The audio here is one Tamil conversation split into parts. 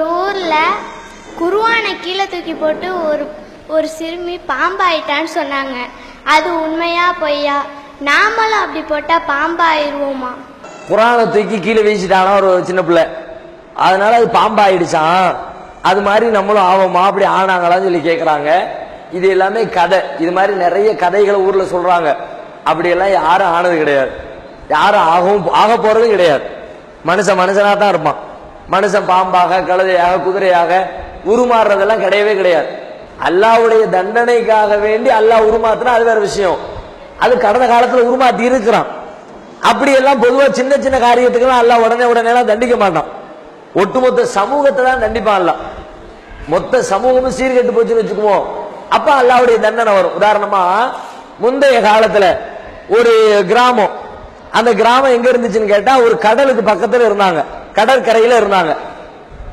ஒரு ஊர்ல குருவானை கீழே தூக்கி போட்டு ஒரு ஒரு சிறுமி பாம்பாயிட்டான்னு சொன்னாங்க. அது உண்மையா பொய்யா? நாமளும் அப்படி போட்டா பாம்பாயிருவோமா? குரானை தூக்கி கீழே வீசிட்டானா ஒரு சின்ன பிள்ளை? அதனால அது பாம்பாயிடுச்சான் அது மாதிரி நம்மளும் ஆவோமா? அப்படி ஆனாங்களான்னு சொல்லி கேட்குறாங்க இது எல்லாமே கதை. இது மாதிரி நிறைய கதைகளை ஊர்ல சொல்றாங்க. அப்படியெல்லாம் யாரும் ஆனது கிடையாது. யாரும் ஆகவும் ஆக போறதும் கிடையாது. மனுஷன் மனுஷனா தான் இருப்பான். மனுஷன் பாம்பாக கழுதையாக குதிரையாக உருமாறுறதெல்லாம் கிடையவே கிடையாது. அல்லாவுடைய தண்டனைக்காக வேண்டி அல்லாஹ் உருமாத்தினா அது வேற விஷயம். அது கடந்த காலத்துல உருமாத்தி இருக்கிறான். அப்படி எல்லாம் பொதுவா சின்ன சின்ன காரியத்துக்கெல்லாம் அல்லாஹ் உடனே உடனே எல்லாம் தண்டிக்க மாட்டான். ஒட்டுமொத்த சமூகத்தை தான் தண்டிப்பான் அல்லாஹ். மொத்த சமூகமும் சீர்கெட்டு போச்சுன்னு வச்சுக்குவோம். அப்ப அல்லாவுடைய தண்டனை வரும். உதாரணமா முந்தைய காலத்துல ஒரு கிராமம். அந்த கிராமம் எங்க இருந்துச்சுன்னு கேட்டா ஒரு கடலுக்கு பக்கத்துல இருந்தாங்க. கடற்கரையில இருந்தாங்க.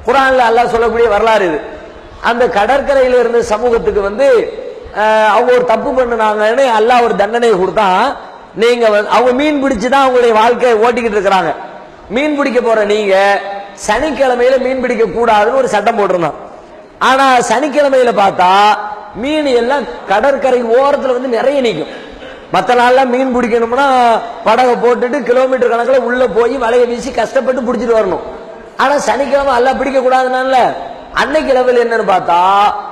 குரான்ல அல்லா சொல்லக்கூடிய வரலாறு இது. அந்த கடற்கரையில இருந்த சமூகத்துக்கு வந்து அவங்க ஒரு தப்பு பண்ணினாங்கன்னு அல்லா ஒரு தண்டனை கொடுத்தான். நீங்க அவங்க மீன் பிடிச்சு தான் அவங்களுடைய வாழ்க்கையை ஓட்டிக்கிட்டு இருக்கிறாங்க. மீன் பிடிக்க போற நீங்க சனிக்கிழமையில மீன் பிடிக்க கூடாதுன்னு ஒரு சட்டம் போட்டிருந்தான். ஆனா சனிக்கிழமையில பார்த்தா மீன் எல்லாம் கடற்கரை ஓரத்துல வந்து நிறைய நிற்கும் மற்ற நாள்ல மீன் பிடிக்கணும்னா படகை போட்டுட்டு கிலோமீட்டர் கணக்கில் உள்ளே போய் வலையை வீசி கஷ்டப்பட்டு பிடிச்சிட்டு வரணும். ஆனால் சனிக்கிழமை எல்லாம் பிடிக்க கூடாதுனால அன்னைக்கு லெவல் என்னன்னு பார்த்தா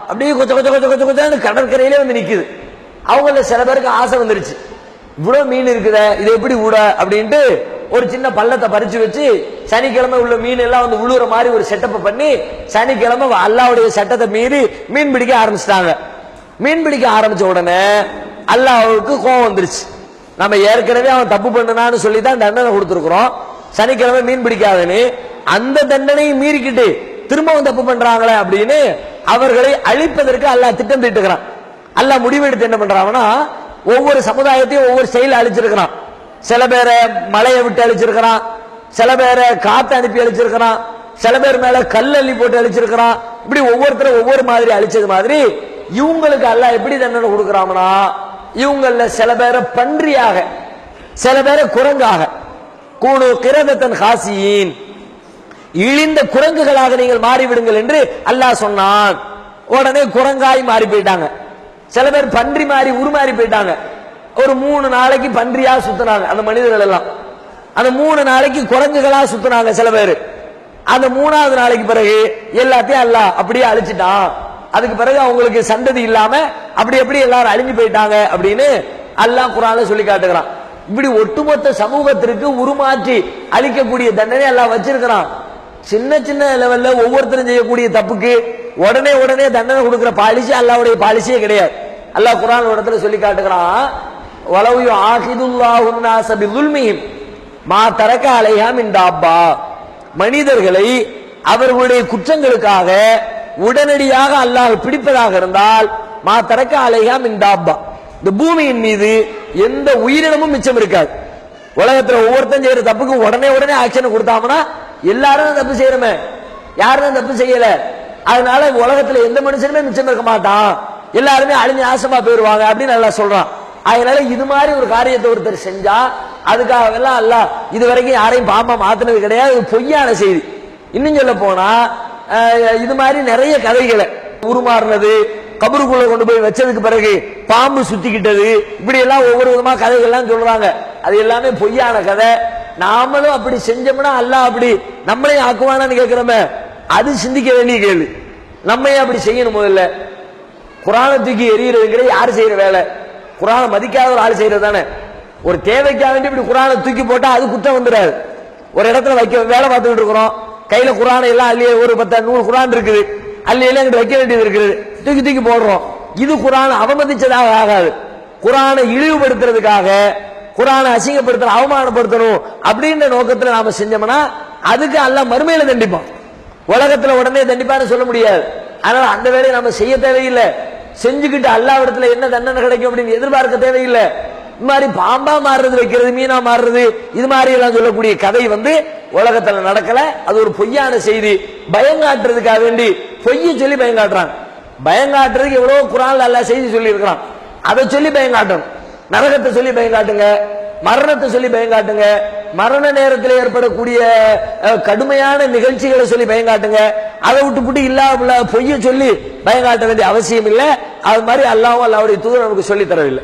அப்படியே கொச்ச கொச்ச கொச்ச கொச்ச அந்த கடற்கரையிலே வந்து நிற்குது அவங்கள சில பேருக்கு ஆசை வந்துருச்சு. இவ்வளோ மீன் இருக்குதே இது எப்படி விட அப்படின்ட்டு ஒரு சின்ன பள்ளத்தை பறிச்சு வச்சு சனிக்கிழமை உள்ள மீன் எல்லாம் வந்து உழுவுற மாதிரி ஒரு செட்டப்பை பண்ணி சனிக்கிழமை அல்லாவுடைய சட்டத்தை மீறி மீன் பிடிக்க ஆரம்பிச்சிட்டாங்க. மீன் பிடிக்க ஆரம்பிச்ச உடனே அல்லாவுக்கு கோவம் வந்துருச்சு. நம்ம ஏற்கனவே அவன் தப்பு பண்ணனான்னு சொல்லி தான் தண்டனை கொடுத்துருக்குறோம். சனிக்கிழமை மீன் பிடிக்காதுன்னு அந்த தண்டனையும் மீறிக்கிட்டு திரும்பவும் தப்பு பண்றாங்களே அப்படின்னு அவர்களை அழிப்பதற்கு அல்லாஹ் திட்டம் தீட்டுக்கிறான் அல்லாஹ் முடிவெடுத்து என்ன பண்றாங்கன்னா ஒவ்வொரு சமுதாயத்தையும் ஒவ்வொரு ஸ்டைல அழிச்சிருக்கிறான். சில பேரை மலையை விட்டு அழிச்சிருக்கிறான். சில பேரை காத்து அனுப்பி அழிச்சிருக்கிறான். சில பேர் மேல கல் அள்ளி போட்டு அழிச்சிருக்கிறான். இப்படி ஒவ்வொருத்தரும் ஒவ்வொரு மாதிரி அழிச்சது மாதிரி இவங்களுக்கு அல்லாஹ் எப்படி தண்டனை கொடுக்கறாங்கன்னா இவங்கள சில பேரை பன்றியாக சில பேரை குரங்காக. கூணு கிரதத்தன் ஹாசியின். இழிந்த குரங்குகளாக நீங்கள் மாறிவிடுங்கள் என்று அல்லாஹ் சொன்னான். உடனே குரங்காய் மாறி போயிட்டாங்க. சில பேர் பன்றி மாறி உருமாறி போயிட்டாங்க. ஒரு மூணு நாளைக்கு பன்றியா சுத்தினாங்க அந்த மனிதர்கள் எல்லாம். அந்த மூணு நாளைக்கு குரங்குகளா சுத்தினாங்க சில பேர். அந்த மூணாவது நாளைக்கு பிறகு எல்லாத்தையும் அல்லாஹ் அப்படியே அழிச்சிட்டான். அதுக்கு பிறகு அவங்களுக்கு சந்ததி இல்லாம அப்படி எப்படி எல்லாரும் அழிஞ்சு போயிட்டாங்க அப்படின்னு அல்லாஹ் குரான சொல்லி காட்டுகிறான். இப்படி ஒட்டுமொத்த சமூகத்திற்கு உருமாற்றி அழிக்கக்கூடிய தண்டனை எல்லாம் வச்சிருக்கிறான். சின்ன சின்ன லெவல்ல ஒவ்வொருத்தரும் செய்யக்கூடிய தப்புக்கு உடனே உடனே தண்டனை கொடுக்கிற பாலிசி அல்லாவுடைய பாலிசியே கிடையாது. அல்லாஹ் குரான் இடத்துல சொல்லி காட்டுகிறான் வலவு ஆஹிதுல்லாஹு நாஸ மா தரக்க அலையா இந்த அப்பா மனிதர்களை அவர்களுடைய குற்றங்களுக்காக உடனடியாக அல்லாஹ் பிடிப்பதாக இருந்தால் மா தரக்க அலைஹாம் இந்த இந்த பூமியின் மீது எந்த உயிரினமும் மிச்சம் இருக்காது. உலகத்துல ஒவ்வொருத்தன் செய்யற தப்புக்கு உடனே உடனே ஆக்ஷன் கொடுத்தாங்கன்னா எல்லாரும் தப்பு செய்யறமே யாரும் தப்பு செய்யல. அதனால உலகத்துல எந்த மனுஷனுமே மிச்சம் இருக்க மாட்டான். எல்லாருமே அழிஞ்சு நாசமா போயிருவாங்க அப்படின்னு நல்லா சொல்றான். அதனால இது மாதிரி ஒரு காரியத்தை ஒருத்தர் செஞ்சா அதுக்காக எல்லாம் அல்ல இது வரைக்கும் யாரையும் பாம்பா மாத்தினது கிடையாது. பொய்யான செய்தி. இன்னும் சொல்ல போனா இது மாதிரி நிறைய கதைகளை. உருமாறினது கபருக்குள்ள கொண்டு போய் வச்சதுக்கு பிறகு பாம்பு சுத்திக்கிட்டது இப்படி எல்லாம் ஒவ்வொரு விதமா கதைகள்லாம் சொல்றாங்க. அது எல்லாமே பொய்யான கதை. நாமளும் அப்படி செஞ்சோம்னா அல்ல அப்படி நம்மளையும் ஆக்குவானான்னு கேட்கிறோமே. அது சிந்திக்க வேண்டிய கேள்வி. நம்ம ஏன் அப்படி செய்யணும் முதல்ல? குரானை தூக்கி எரியறதுங்கிற யார் செய்யற வேலை? குரானை மதிக்காத ஒரு ஆள் செய்யறது தானே. ஒரு தேவைக்காக வேண்டி இப்படி குரானை தூக்கி போட்டா அது குற்றம் வந்துடாது. ஒரு இடத்துல வைக்க வேலை பார்த்துக்கிட்டு இருக்கிறோம். கையில குரானை எல்லாம் அள்ளி ஒரு பத்து நூறு குரான் இருக்குது. அள்ளி எங்கிட்ட வைக்க வேண்டியது இருக்குது. தூக்கி தூக்கி போடுறோம். இது குரானை அவமதிச்சதாக ஆகாது. குரானை இழிவுபடுத்துறதுக்காக குரானை அசிங்கப்படுத்தணும் அவமானப்படுத்தணும் அப்படின்ற நோக்கத்துல நாம செஞ்சோம்னா அதுக்கு அல்ல மறுமையில தண்டிப்பான். உலகத்துல உடனே தண்டிப்பான்னு சொல்ல முடியாது. அதனால அந்த வேலையை நம்ம செய்ய தேவையில்லை. செஞ்சுக்கிட்டு அல்லாவிடத்துல என்ன தண்டனை கிடைக்கும் அப்படின்னு எதிர்பார்க்க தேவையில்லை. இது மாதிரி பாம்பா மாறுறது வைக்கிறது மீனா மாறுறது இது மாதிரி எல்லாம் சொல்லக்கூடிய கதை வந்து உலகத்துல நடக்கல. அது ஒரு பொய்யான செய்தி. பயங்காட்டுறதுக்காக வேண்டி பொய்யை சொல்லி பயங்காட்டுறாங்க. பயங்காட்டுறதுக்கு எவ்வளவு குரான் அல்லாஹ் செய்தி சொல்லி இருக்கிறான் அதை சொல்லி பயங்காட்டணும். நரகத்தை சொல்லி பயங்காட்டுங்க. மரணத்தை சொல்லி பயங்காட்டுங்க. மரண நேரத்தில் ஏற்படக்கூடிய கடுமையான நிகழ்ச்சிகளை சொல்லி பயங்காட்டுங்க. அதை விட்டு புட்டு இல்லாம பொய்ய சொல்லி பயங்காட்ட வேண்டிய அவசியம் இல்லை. அது மாதிரி அல்லாவும் அல்லாவுடைய தூதர் நமக்கு சொல்லி தரவில்லை.